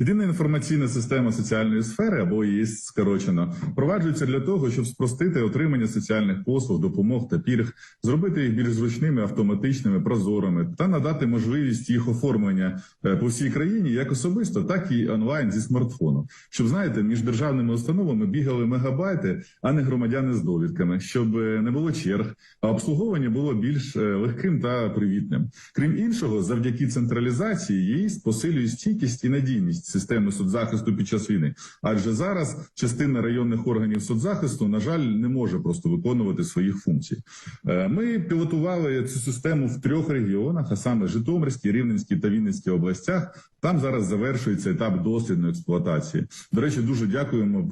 Єдина інформаційна система соціальної сфери або ЄС скорочено впроваджується для того, щоб спростити отримання соціальних послуг, допомог та пільг, зробити їх більш зручними, автоматичними, прозорими та надати можливість їх оформлення е, по всій країні як особисто, так і онлайн зі смартфону. Щоб знаєте, між державними установами бігали мегабайти, а не громадяни з довідками, щоб е, не було черг, а обслуговування було більш е, легким та привітним. Крім іншого, завдяки централізації ЄС посилює стійкість і надійність системи соцзахисту під час війни. Адже зараз частина районних органів соцзахисту, на жаль, не може просто виконувати своїх функцій. Е, Ми пілотували цю систему в трьох регіонах, а саме Житомирській, Рівненській та Вінницькій областях. Там зараз завершується етап дослідної експлуатації. До речі, дуже дякуємо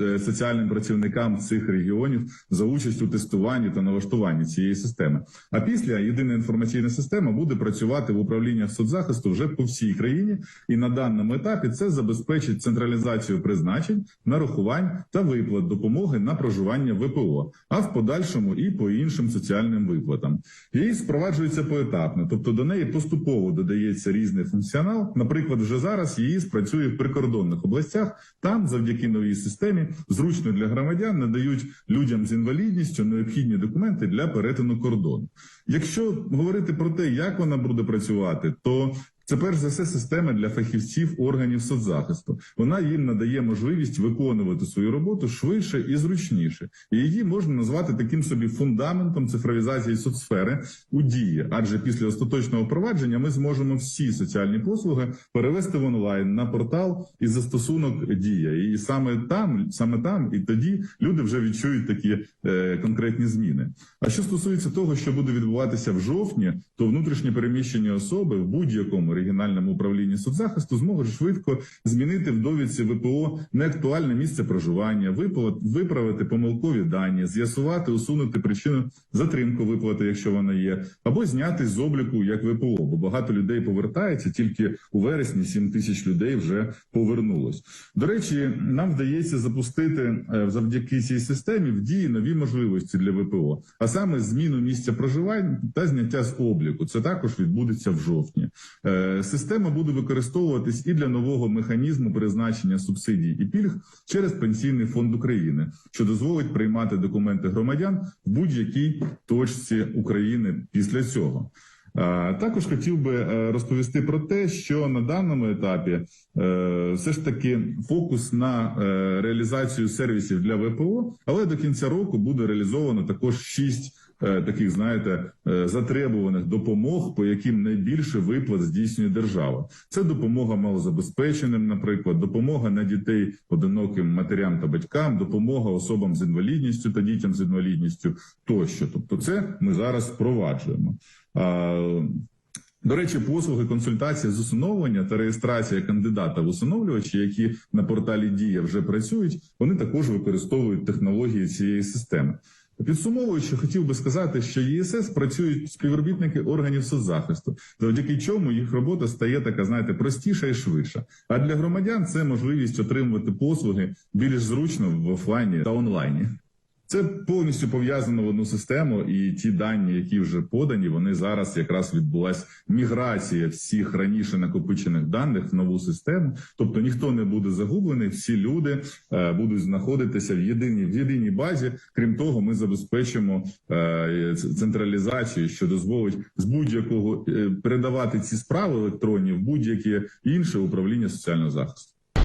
е, соціальним працівникам цих регіонів за участь у тестуванні та налаштуванні цієї системи. А після єдина інформаційна система буде працювати в управліннях соцзахисту вже по всій країні, і на даному етапі це забезпечить централізацію призначень, нарахувань та виплат допомоги на проживання ВПО, а в подальшому і по іншим соціальним виплатам. Її впроваджується поетапно, тобто до неї поступово додається різний функціонал. Наприклад, вже зараз її працює в прикордонних областях. Там, завдяки новій системі, зручно для громадян надають людям з інвалідністю необхідні документи для перетину кордону. Якщо говорити про те, як вона буде працювати, то це перш за все система для фахівців органів соцзахисту. Вона їм надає можливість виконувати свою роботу швидше і зручніше. І її можна назвати таким собі фундаментом цифровізації соцсфери у дії. Адже після остаточного впровадження ми зможемо всі соціальні послуги перевести в онлайн на портал і застосунок дія. І саме там, саме там, і тоді люди вже відчують такі е, конкретні зміни. А що стосується того, що буде відбуватися в жовтні, то внутрішнє переміщення особи в будь-якому регіональному управлінні соцзахисту зможуть швидко змінити в довідці ВПО неактуальне місце проживання, виправити помилкові дані, з'ясувати, усунути причину затримку виплати, якщо вона є, або зняти з обліку як ВПО, бо багато людей повертається. Тільки у вересні 7 тисяч людей вже повернулось. До речі, нам вдається запустити е, завдяки цій системі в дії нові можливості для ВПО, а саме зміну місця проживання та зняття з обліку. Це також відбудеться в жовтні. Система буде використовуватись і для нового механізму призначення субсидій і пільг через пенсійний фонд України, що дозволить приймати документи громадян в будь-якій точці України після цього. Також хотів би е, розповісти про те, що на даному етапі е, все ж таки фокус на е, реалізацію сервісів для ВПО, але до кінця року буде реалізовано також шість таких, знаєте, е, затребуваних допомог, по яким найбільше виплат здійснює держава. Це допомога малозабезпеченим, наприклад, допомога на дітей одиноким матерям та батькам, допомога особам з інвалідністю та дітям з інвалідністю тощо. Тобто, це ми зараз впроваджуємо. До речі, послуги консультації з усиновлення та реєстрація кандидата в усиновлювачі, які на порталі Дія вже працюють, вони також використовують технології цієї системи. Підсумовуючи, хотів би сказати, що ЄСС працюють співробітники органів соцзахисту, завдяки чому їх робота стає така, знаєте, простіша і швидша. А для громадян це можливість отримувати послуги більш зручно в офлайні та онлайні. Це повністю пов'язано в одну систему, і ті дані, які вже подані, вони зараз якраз відбулась міграція всіх раніше накопичених даних в нову систему. Тобто ніхто не буде загублений, всі люди е, будуть знаходитися в єдиній в єдиній базі. Крім того, ми забезпечимо е, централізацію, що дозволить з будь-якого е, передавати ці справи електронні в будь-яке інше управління соціального захисту.